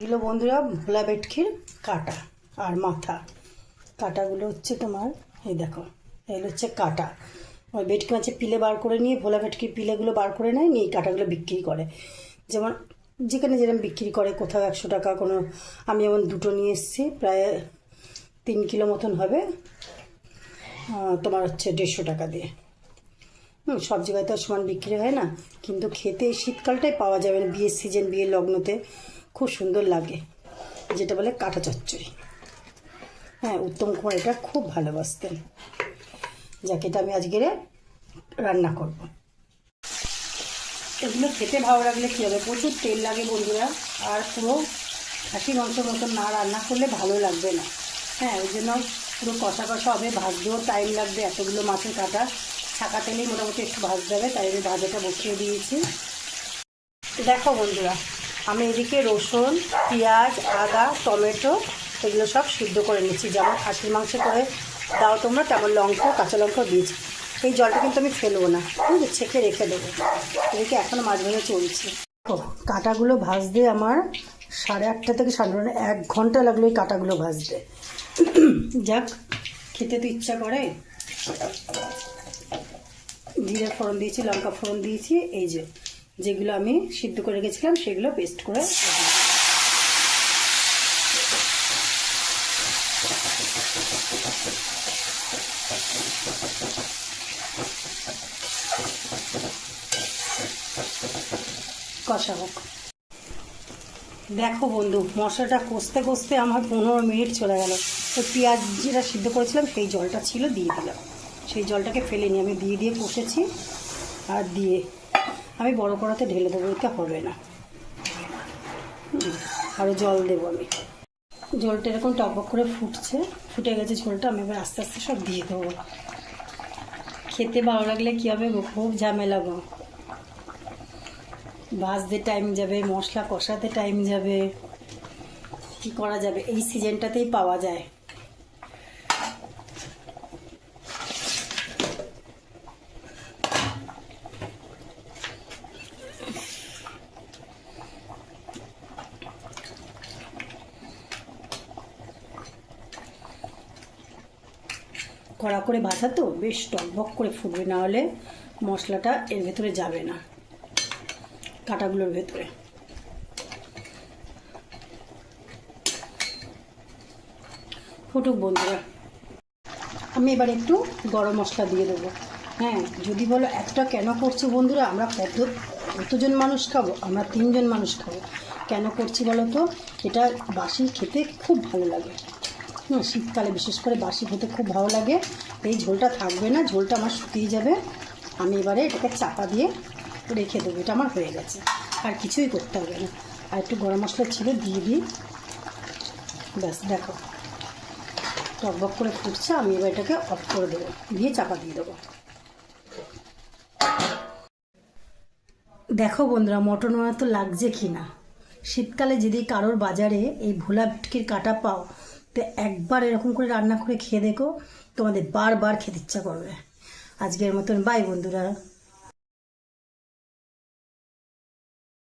এগুলো বন্ধুরা ভোলা ভেটকির কাটা আর মাথা। কাটাগুলো হচ্ছে তোমার, এই দেখো এগুলো হচ্ছে কাটা। ওই ভেটকি মাছের পিলে বার করে নিয়ে, ভোলা ভেটকির পিলেগুলো বার করে নেয়, নিয়ে কাটাগুলো বিক্রি করে। যেমন যেখানে যেরকম বিক্রি করে, কোথাও একশো টাকা কোনো, আমি যেমন দুটো নিয়ে এসেছি, প্রায় তিন কিলো মতন হবে তোমার হচ্ছে দেড়শো টাকা দিয়ে। হুম, সব জায়গায় তো সমান বিক্রি হয় না, কিন্তু খেতে শীতকালটাই পাওয়া যাবে না, বিয়ের সিজন বিয়ের লগ্নতে। খুব সুন্দর লাগে, যেটা বলে কাঁটা চচ্চড়ি। হ্যাঁ উত্তম কুমার এটা খুব ভালোবাসতেন, যাকে, এটা আমি আজকে রান্না করব। এগুলো খেতে ভালো লাগলে কী হবে? প্রচুর তেল লাগে বন্ধুরা, আর পুরো খাসি মাংসের মতন না রান্না করলে ভালো লাগবে না। হ্যাঁ ওই জন্য পুরো কষা কষা হবে, ভাজতেও টাইম লাগবে, এতগুলো মাছের কাটা ছাকা তেলেই মোটামুটি একটু ভাজতে হবে, তাই আমি ভাজাটা বসিয়ে দিয়েছি। দেখো বন্ধুরা আমি এদিকে রসুন পেঁয়াজ আদা টমেটো এগুলো সব সিদ্ধ করে নিচ্ছি যেমন খাসির মাংস করে দাও তোমরা তেমন লঙ্কা কাঁচা লঙ্কা দিয়েছি। এই জলটা কিন্তু আমি ফেলব না। বুঝলি ছেঁকে রেখে দেবো। এদিকে এখনও মাছ ভেঙে চলছে। দেখো, কাঁটাগুলো ভাজতে আমার সাড়ে আটটা থেকে সাড়ে নটা এক ঘণ্টা লাগল এই কাঁটাগুলো ভাজতে। যাক খেতে তো ইচ্ছা করে। জিরে ফোড়ন দিয়েছি লঙ্কা ফোড়ন দিয়েছি এই যে। যেগুলো আমি সিদ্ধ করে রেখেছিলাম, সেগুলো পেস্ট করে কষা হোক। দেখো বন্ধু, মশলাটা কষতে কষতে আমার পনেরো মিনিট চলে গেল। তো পেঁয়াজ যেটা সিদ্ধ করেছিলাম, সেই জলটা ছিল দিয়ে দিলাম। সেই জলটাকে ফেলে নিয়ে আমি দিয়ে দিয়ে কষেছি। আর দিয়ে আমি বড় কড়াতে ঢেলে দেবো, এটা হবে না। আরও জল দেবো আমি। জলটা এরকম টকবক করে ফুটছে, ফুটে গেছে ঝোলটা, আমি এবার আস্তে আস্তে সব দিয়ে দেবো। খেতে ভালো লাগলে কী হবে গো, খুব ঝামেলা গো। ভাজতে টাইম যাবে, মশলা কষাতে টাইম যাবে। কি করা যাবে? এই সিজনটাতেই পাওয়া যায়। কড়া করে ভাজা তো, বেশ টকবক করে ফুটবে না হলে মশলাটা এর ভেতরে যাবে না, কাঁটাগুলোর ভেতরে। ফুটুক বন্ধুরা। আমি এবার একটু গরম মশলা দিয়ে দেবো। হ্যাঁ যদি বলো এতটা কেন করছি বন্ধুরা? আমরা কত, কতজন মানুষ খাব? আমরা তিনজন মানুষ খাব। কেন করছি বলো তো? এটা বাসি খেতে খুব ভালো লাগে। শীতকালে বিশেষ করে বাসি খেতে খুব ভালো লাগে। এই ঝোলটা থাকবে না, ঝোলটা আমার শুকিয়ে যাবে। আমি এবারে এটাকে চাপা দিয়ে রেখে দেবো, এটা আমার হয়ে গেছে। আর কিছুই করতে হবে না। আর একটু গরম মশলা ছিল, দিয়ে দিই। ব্যাস, দেখো। টকবক করে ফুটছে, আমি এবার এটাকে অফ করে দেবো, দিয়ে চাপা দিয়ে দেবো। দেখো বন্ধুরা, মটন তো লাগছে কি না শীতকালে যদি কারোর বাজারে এই ভোলা ভেটকির কাটা পাও তো একবার এরকম করে রান্না করে খেয়ে দেখো, তোমাদের বারবার খেতে ইচ্ছা করবে। আজকের মতন বাই বন্ধুরা।